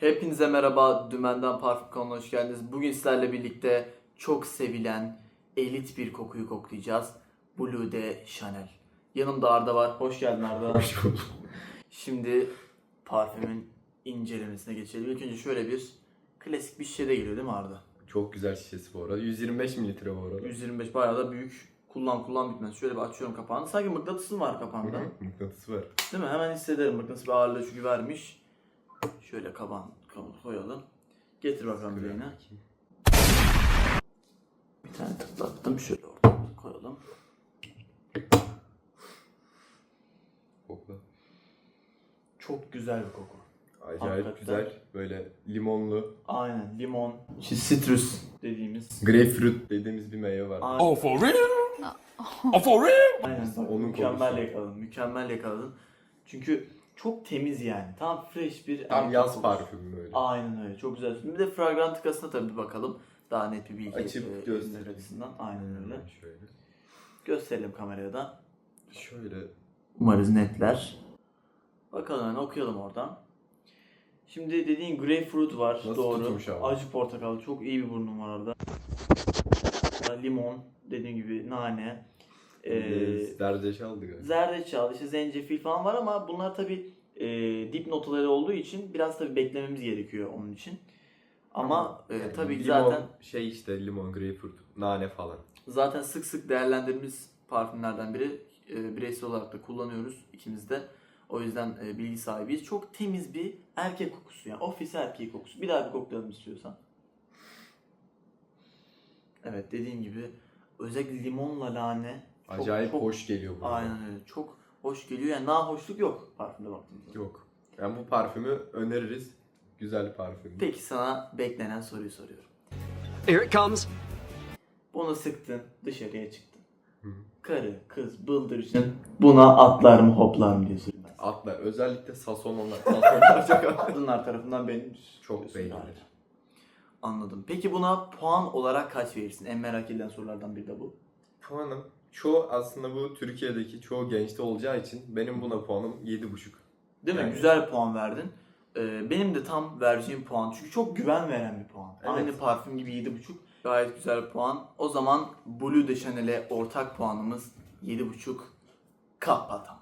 Hepinize merhaba. Dümenden Parfüm kanalına hoş geldiniz. Bugün sizlerle birlikte çok sevilen elit bir kokuyu koklayacağız. Blue de Chanel. Yanımda Arda var. Hoş geldin Arda. Hoş bulduk. Şimdi parfümün incelemesine geçelim. İlk önce şöyle bir klasik bir şişede geliyor değil mi Arda? Çok güzel şişesi bu arada. 125 mililitre bu arada. 125 bayağı da büyük. Kullan kullan bitmez. Şöyle bir açıyorum kapağını. Sanki mıknatısı var kapağında. Mıknatısı var. Değil mi? Hemen hissederim. Mıknatıs bir ağırlığı çünkü vermiş. Şöyle kaban, kaban koyalım. Getir bakalım bir yine. Bir tane tıklattım. Şöyle oradan koyalım. Kokla. Çok güzel bir koku. Acayip Hakikaten. güzel. Böyle limonlu. Aynen limon, işte citrus dediğimiz. Grapefruit dediğimiz bir meyve var. Aynen. Oh, for real? Oh, for real? Aynen. Onun mükemmel kokusu. yakaladın. Mükemmel yakaladın. Çünkü çok temiz yani. Tam fresh bir Tam erkek yaz kokusu. parfümü böyle. Aynen öyle. Çok güzel. Bir de fragrantikasına tabii bir bakalım. Daha net bir bilgi Açıp e, gösterelim. açısından. Aynen öyle. Şöyle. Gösterelim kameraya da. Şöyle. Umarız netler. Bakalım hemen okuyalım oradan. Şimdi dediğin grapefruit var. Nasıl doğru. Acı portakal. Çok iyi bir burnum var orada. Limon. Dediğim gibi nane. Ee, Zerdeçal galiba. zerdeçal, işte zencefil falan var ama bunlar tabi dip notaları olduğu için biraz tabi beklememiz gerekiyor onun için. Ama e, Yani tabii ki limon, zaten Şey işte limon, grapefruit, nane falan. Zaten sık sık değerlendirdiğimiz parfümlerden biri. E, bireysel olarak da kullanıyoruz ikimiz de. O yüzden e, bilgi sahibiyiz. Çok temiz bir erkek kokusu yani. Ofis erkeği kokusu. Bir daha bir koklayalım istiyorsan. Evet dediğim gibi özellikle limonla nane çok, Acayip çok- hoş geliyor bu. Aynen öyle. Çok hoş geliyor. Yani nahoşluk yok parfümde baktığımızda. Yok. Yani bu parfümü öneririz. Güzel parfüm. Peki sana beklenen soruyu soruyorum. Here it comes. Bunu sıktın, dışarıya çıktın. Hı. Karı, kız, bıldırcın buna atlar mı hoplar mı sana. Atlar. Özellikle sasonlar. Sasonlar çok Kadınlar tarafından beğenilir. Çok diyorsun beğenilir. Anladım. Peki buna puan olarak kaç verirsin? En merak edilen sorulardan biri de bu. Puanım çoğu aslında bu Türkiye'deki çoğu gençte olacağı için benim buna puanım 7,5. Değil mi? Yani- Güzel puan verdin. Ee, benim de tam vereceğim puan. Çünkü çok güven veren bir puan. Evet. Aynı parfüm gibi 7,5. Gayet güzel puan. O zaman Blue de Chanel'e ortak puanımız 7,5 kapatalım.